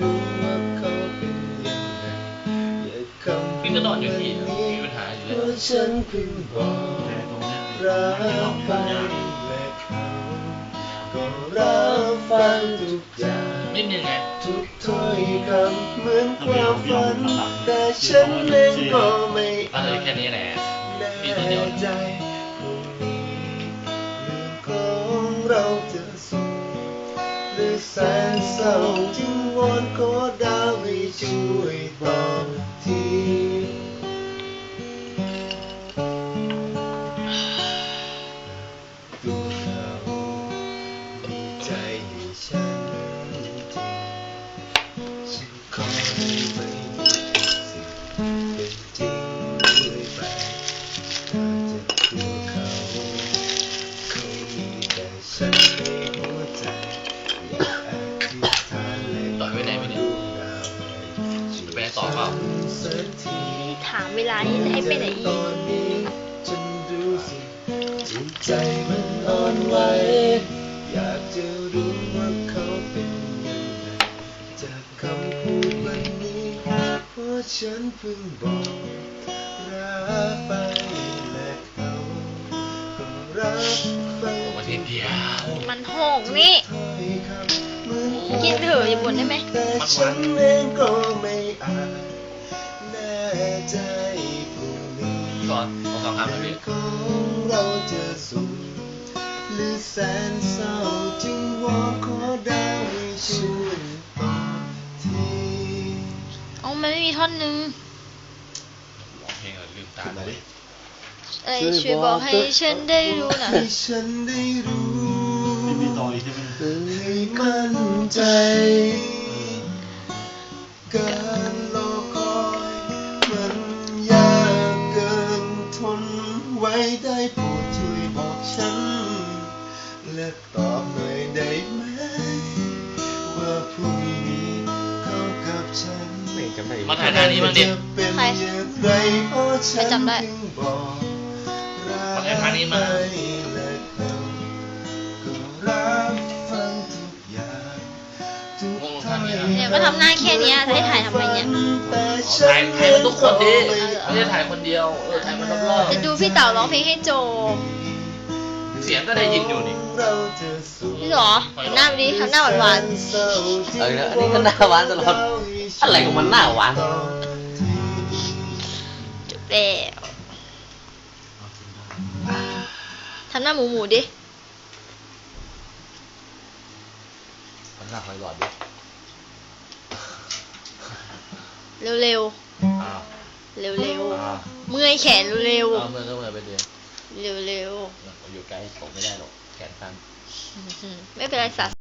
รู้ว่าเขาเป็นยังไงอย่าคำพี่ก็นอนอยู่ที่มีปัญหาอยู่เพแล้วราะฉันเพิ่งบอกรักไปและเขาก็รับฟังทุกอย่างนิดนึงไงทุกถ้อยคำเหมือนความฝัน แต่ฉันเองก็ไม่ก็เลยแค่นี้แหละแน่ตัวเดียวใจพรุ่งนี้เรื่องของเราจะ แสนเศร้าจึงวอนขอดาวให้ช่วยบอกทีตัวเขามีใจให้ฉันจริงฉันขอให้ไม่มีสิ่งเป็นจริงด้วยไปถ้าจะตัวเขาเขามีแต่ฉัน ต่อเปล่าสักทีถามเวลาที่จะให้ไปไหนอีตกอนนี้ฉันดูสิจิตใจมันอ่อนไหวอยากจะรู้ว่าเขาเป็นยังไงจากคำพูดวันนี้เพราะฉันเพิ่งบอกรักไปและเขาก็รับฟังวันนี้เดียวมันหกนี่ ถ้อยคำเหมือนความกินเถอะอย่าบ่นได้ไหมแต่ฉันเองก็ไม่อาจแน่ใจพรุ่งนี้ก่อนเอาสองคำเลยพี่ของเราจะสุขหรือแสนเศร้าจึงวอนขอดาวให้ช่วยบอกทีเอามันไม่มีท่อนหนึงร้องเพลงก่อนลืมตาเลยเอ้ยช่วยบอกให้ฉันได้รู้นะให้ฉันได้รู้ไม่มีต่ออีกใช่ไหมให้มั่นใจ การรอคอยมันยากเกินทนไว้ได้โปรดช่วยบอกฉัน และตอบหน่อยได้ไหม ว่าพรุ่งนี้เขากับฉัน ไม่จำได้มาถ่ายหน้านี้บ้างดิจะเป็นใครอย่างไรเพราะฉัไม่นจำได้ถึงบอกรักมาถ่ายหน้านี้มาไปและ เนี่ยก็ทำหน้าแค่เนี้ยจะให้ถ่ายทำไมเนี่ยแต่ถ่ายถ่ายมันทุกคนดิไม่ไม่ได้ถ่ายคนเดียว เออถ่ายมันรอบจะดูพี่เต๋าร้องเพลงให้จบๆเสียงก็ได้ยินอยู่นี่เราจะสู้พี่หรอทำหน้าดีทำหน้าหวานเอออันนี้ก็หน้าหวานตลอด อะไรของมันหน้าหวาน ๆจบแล้วทำหน้าหมูหมูๆดิ มันหน้าหอยหลอดด้วย เร็วอ้าวๆเร็วอ้าวๆเมื่อยแขนเร็วเอาเมื่อก็เมื่อไปเดียวๆ เร็วอยู่ไกลผมไม่ได้หรอกแขนสั้น ๆ ไม่เป็นไรสัตว์